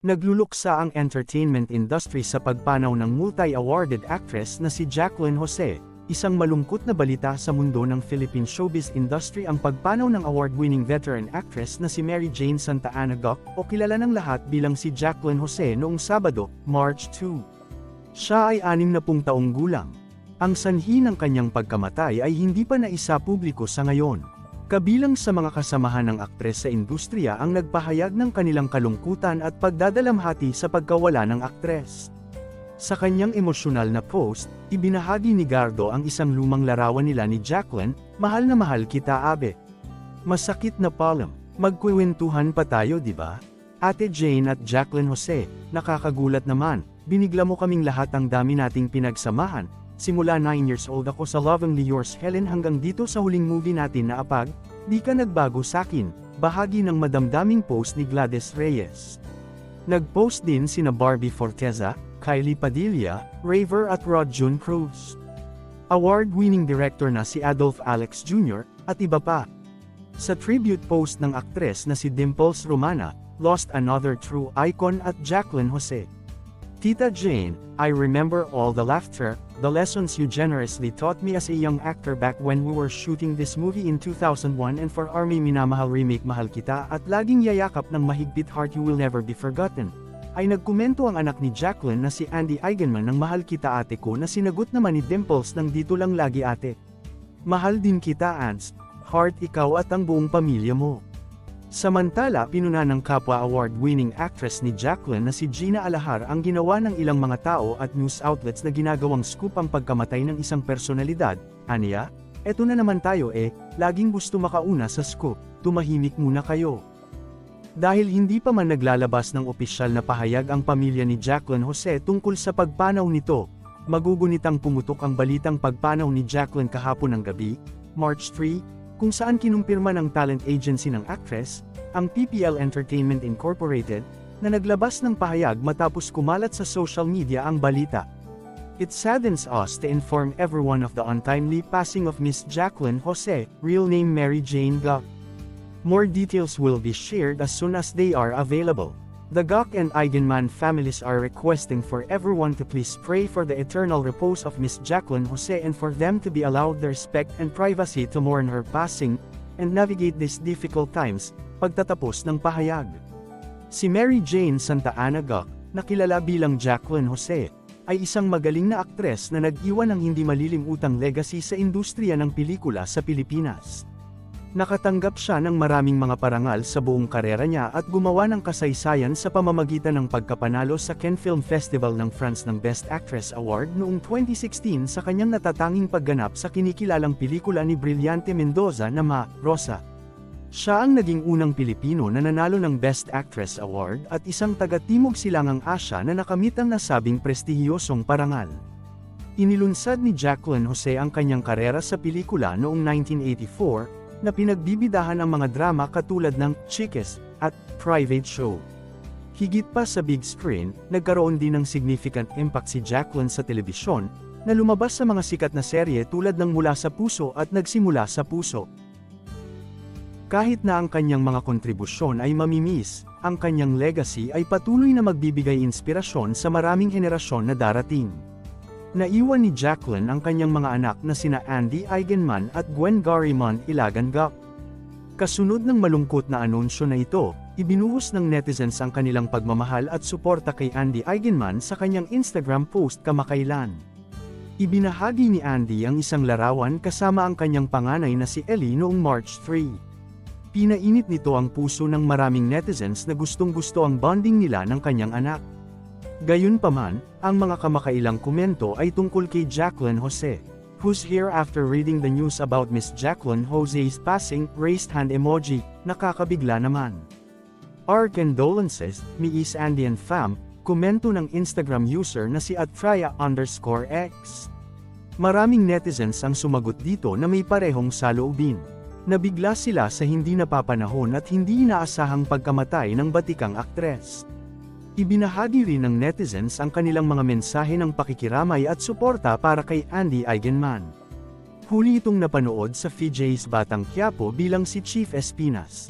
Nagluluksa ang entertainment industry sa pagpanaw ng multi-awarded actress na si Jacqueline Jose, isang malungkot na balita sa mundo ng Philippine showbiz industry ang pagpanaw ng award-winning veteran actress na si Mary Jane Santa Ana Goc o kilala ng lahat bilang si Jacqueline Jose noong Sabado, March 2. Siya ay 60 taong gulang. Ang sanhi ng kanyang pagkamatay ay hindi pa naisa publiko sa ngayon. Kabilang sa mga kasamahan ng aktres sa industriya ang nagpahayag ng kanilang kalungkutan at pagdadalamhati sa pagkawala ng aktres. Sa kanyang emosyonal na post, ibinahagi ni Gardo ang isang lumang larawan nila ni Jacqueline, Mahal na mahal kita abe. Masakit na palem, magkwentuhan pa tayo di ba? Ate Jane at Jacqueline Jose, nakakagulat naman, binigla mo kaming lahat ang dami nating pinagsamahan, simula 9 years old ako sa Lovingly Yours Helen hanggang dito sa huling movie natin na apag, di ka nagbago sakin, bahagi ng madamdaming post ni Gladys Reyes. Nag-post din sina Barbie Forteza, Kylie Padilla, Raver at Rod June Cruz. Award-winning director na si Adolph Alex Jr., at iba pa. Sa tribute post ng aktres na si Dimples Romana, lost another true icon at Jacqueline Jose. Tita Jane, I remember all the laughter, the lessons you generously taught me as a young actor back when we were shooting this movie in 2001 and for Army Minamahal Remake Mahal Kita at laging yayakap ng mahigpit heart you will never be forgotten. Ay nagkomento ang anak ni Jacqueline na si Andy Eigenman ng Mahal Kita ate ko na sinagot naman ni Dimples ng dito lang lagi ate. Mahal din kita Ants, heart ikaw at ang buong pamilya mo. Samantala, pinuna ng kapwa award-winning actress ni Jacqueline na si Gina Alahar ang ginawa ng ilang mga tao at news outlets na ginagawang scoop ang pagkamatay ng isang personalidad. Aniya, eto na naman tayo eh, laging gusto makauna sa scoop, tumahimik muna kayo. Dahil hindi pa man naglalabas ng opisyal na pahayag ang pamilya ni Jacqueline Jose tungkol sa pagpanaw nito, magugunitang pumutok ang balitang pagpanaw ni Jacqueline kahapon ng gabi, March 3, kung saan kinumpirma ng talent agency ng actress, ang PPL Entertainment Incorporated, na naglabas ng pahayag matapos kumalat sa social media ang balita. It saddens us to inform everyone of the untimely passing of Miss Jacqueline Jose, real name Mary Jane Gok. More details will be shared as soon as they are available. The Gok and Eigenman families are requesting for everyone to please pray for the eternal repose of Miss Jacqueline Jose and for them to be allowed the respect and privacy to mourn her passing, and navigate these difficult times, pagtatapos ng pahayag. Si Mary Jane Santa Ana Gok, na kilala bilang Jacqueline Jose, ay isang magaling na aktres na nag-iwan ng hindi malilimutang legacy sa industriya ng pelikula sa Pilipinas. Nakatanggap siya ng maraming mga parangal sa buong karera niya at gumawa ng kasaysayan sa pamamagitan ng pagkapanalo sa Cannes Film Festival ng France ng Best Actress Award noong 2016 sa kanyang natatanging pagganap sa kinikilalang pelikula ni Brillante Mendoza na Ma, Rosa. Siya ang naging unang Pilipino na nanalo ng Best Actress Award at isang taga-Timog Silangang Asya na nakamit ang nasabing prestihiyosong parangal. Inilunsad ni Jacqueline Jose ang kanyang karera sa pelikula noong 1984, na pinagbibidahan ang mga drama katulad ng Chicks at Private Show. Higit pa sa big screen, nagkaroon din ng significant impact si Jacqueline sa telebisyon, na lumabas sa mga sikat na serye tulad ng Mula sa Puso at Nagsimula sa Puso. Kahit na ang kanyang mga kontribusyon ay mamimiss, ang kanyang legacy ay patuloy na magbibigay inspirasyon sa maraming henerasyon na darating. Naiwan ni Jacqueline ang kanyang mga anak na sina Andy Eigenman at Gwen Garrimon Ilagan Gap. Kasunod ng malungkot na anunsyo na ito, ibinuhos ng netizens ang kanilang pagmamahal at suporta kay Andy Eigenman sa kanyang Instagram post kamakailan. Ibinahagi ni Andy ang isang larawan kasama ang kanyang panganay na si Ellie noong March 3. Pinainit nito ang puso ng maraming netizens na gustong-gusto ang bonding nila ng kanyang anak. Gayunpaman, ang mga kamakailang komento ay tungkol kay Jacqueline Jose, who's here after reading the news about Miss Jacqueline Jose's passing, raised hand emoji, nakakabigla naman. Our condolences, Miss Andy and fam, komento ng Instagram user na si Atraya underscore X. Maraming netizens ang sumagot dito na may parehong saloobin. Nabigla sila sa hindi napapanahon at hindi inaasahang pagkamatay ng batikang aktres. Ibinahagi rin ng netizens ang kanilang mga mensahe ng pakikiramay at suporta para kay Andy Eigenman. Huli itong napanood sa FJ's Batang Quiapo bilang si Chief Espinas.